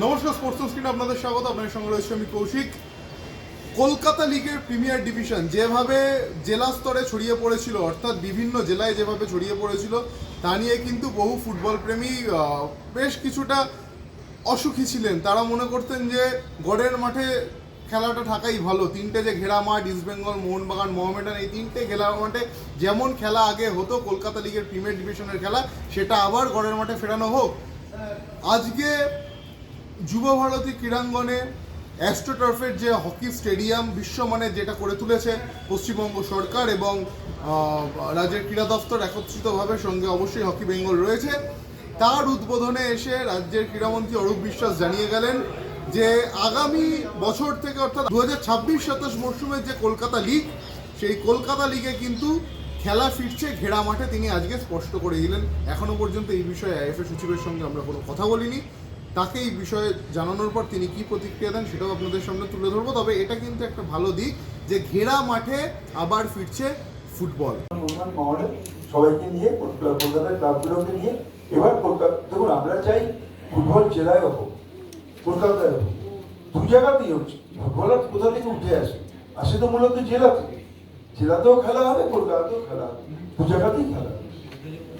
নমস্কার স্পোর্টস স্ক্রিনে আপনাদের স্বাগত। আপনাদের সঙ্গে রয়েছে আমি কৌশিক। কলকাতা লিগের প্রিমিয়ার ডিভিশন যেভাবে জেলা স্তরে ছড়িয়ে পড়েছিল, অর্থাৎ বিভিন্ন জেলায় যেভাবে ছড়িয়ে পড়েছিল, তা নিয়ে কিন্তু বহু ফুটবল প্রেমী বেশ কিছুটা অসুখী ছিলেন। তারা মনে করতেন যে গড়ের মাঠে খেলাটা থাকাই ভালো। তিনটে যে ঘেরা মাঠ ইস্ট বেঙ্গল মোহনবাগান, মোহামেডান, এই তিনটে ঘেরা মাঠে যেমন খেলা আগে হতো, কলকাতা লিগের প্রিমিয়ার ডিভিশনের খেলা, সেটা আবার গড়ের মাঠে ফেরানো হোক। আজকে যুব ভারতী ক্রীড়াঙ্গনে অ্যাস্ট্রোটার্ফের যে হকি স্টেডিয়াম বিশ্বমানের যেটা করে তুলেছে পশ্চিমবঙ্গ সরকার এবং রাজ্যের ক্রীড়া দপ্তর একত্রিতভাবে সঙ্গে অবশ্যই হকি বেঙ্গল রয়েছে। তার উদ্বোধনে এসে রাজ্যের ক্রীড়ামন্ত্রী অরূপ বিশ্বাস জানিয়ে গেলেন যে আগামী বছর থেকে অর্থাৎ দু হাজার ছাব্বিশ সাতাশ মরশুমের যে কলকাতা লিগ, সেই কলকাতা লিগে কিন্তু খেলা ফিরছে, ঘেরা মাঠে তিনি আজকে স্পষ্ট করে দিলেন। এখনও পর্যন্ত এই বিষয়ে আইএফএ সচিবের সঙ্গে আমরা কোনো কথা বলিনি। তাকে এই বিষয়ে জানানোর পর তিনি কি প্রতিক্রিয়া দেন সেটাও আপনাদের সামনে তুলে ধরবো। তবে এটা কিন্তু একটা ভালো দিক যে ঘেরা মাঠে আবার ফিরছে ফুটবল। সবাইকে নিয়ে, কলকাতা- কলকাতার ক্লাবগুলোকে নিয়ে, এবার কলকাতা দেখুন, আমরা চাই ফুটবল জেলায় হোক কলকাতায় হোক, দু জায়গাতেই হচ্ছে ফুটবল আর কোথা থেকে উঠে আসে। আসে তো মূলত জেলা থেকে জেলাতেও খেলা হবে, কলকাতাতেও খেলা হবে। দু জায়গাতেই খেলা হবে।